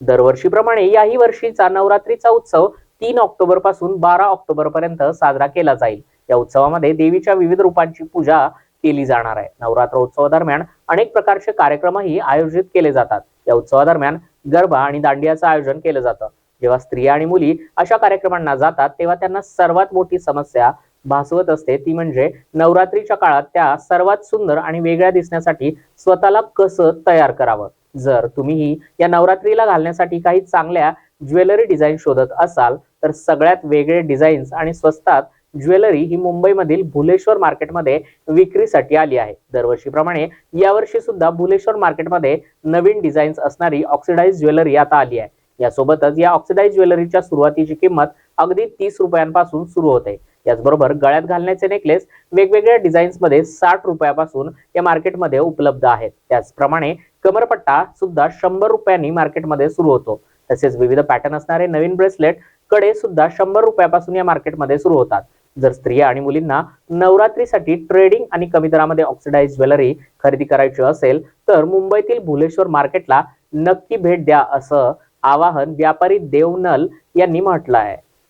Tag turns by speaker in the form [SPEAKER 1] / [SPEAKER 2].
[SPEAKER 1] दरवर्षीप्रमाणे याही वर्षीचा नवरात्रीचा उत्सव तीन ऑक्टोबरपासून बारा ऑक्टोबर पर्यंत साजरा केला जाईल. या उत्सवामध्ये देवीच्या विविध रूपांची पूजा केली जाणार आहे. नवरात्र उत्सवादरम्यान अनेक प्रकारचे कार्यक्रमही आयोजित केले जातात. या उत्सवादरम्यान गरबा आणि दांडियाचं आयोजन केलं जातं. जेव्हा स्त्रिया आणि मुली अशा कार्यक्रमांना जातात तेव्हा त्यांना सर्वात मोठी समस्या भासवत असते. ती म्हणजे नवरात्रीच्या काळात त्या सर्वात सुंदर आणि वेगळ्या दिसण्यासाठी स्वतःला कसं तयार करावं? जर तुम्हीही या नवरात्रीला घालण्यासाठी काही चांगल्या ज्वेलरी डिझाईन शोधत असाल तर सगळ्यात वेगळे डिझाईन्स आणि स्वस्तात ज्वेलरी ही मुंबईमधील भुलेश्वर मार्केटमध्ये विक्रीसाठी आली आहे. दरवर्षीप्रमाणे यावर्षी सुद्धा भुलेश्वर मार्केटमध्ये नवीन डिझाईन्स असणारी ऑक्सिडाईज ज्वेलरी आता आली आहे. यासोबतच या ऑक्सिडाईज ज्वेलरीच्या सुरुवातीची किंमत अगदी तीस रुपयांपासून सुरू होते. याचबरोबर गळ्यात घालण्याचे नेकलेस वेगवेगळ्या डिझाईन्समध्ये साठ रुपयापासून या मार्केटमध्ये उपलब्ध आहेत. त्याचप्रमाणे कमरपट्टा सुद्धा शंभर रुपयांनी मार्केटमध्ये सुरू होतो. तसेच विविध पॅटर्न असणारे नवीन ब्रेसलेटकडे सुद्धा शंभर रुपयापासून या मार्केटमध्ये सुरू होतात. जर स्त्रिया आणि मुलींना नवरात्रीसाठी ट्रेडिंग आणि कमी दरामध्ये ऑक्सिडाईज ज्वेलरी खरेदी करायची असेल तर मुंबईतील भुलेश्वर मार्केटला नक्की भेट द्या असं आवाहन व्यापारी देवनल यांनी म्हटलं आहे.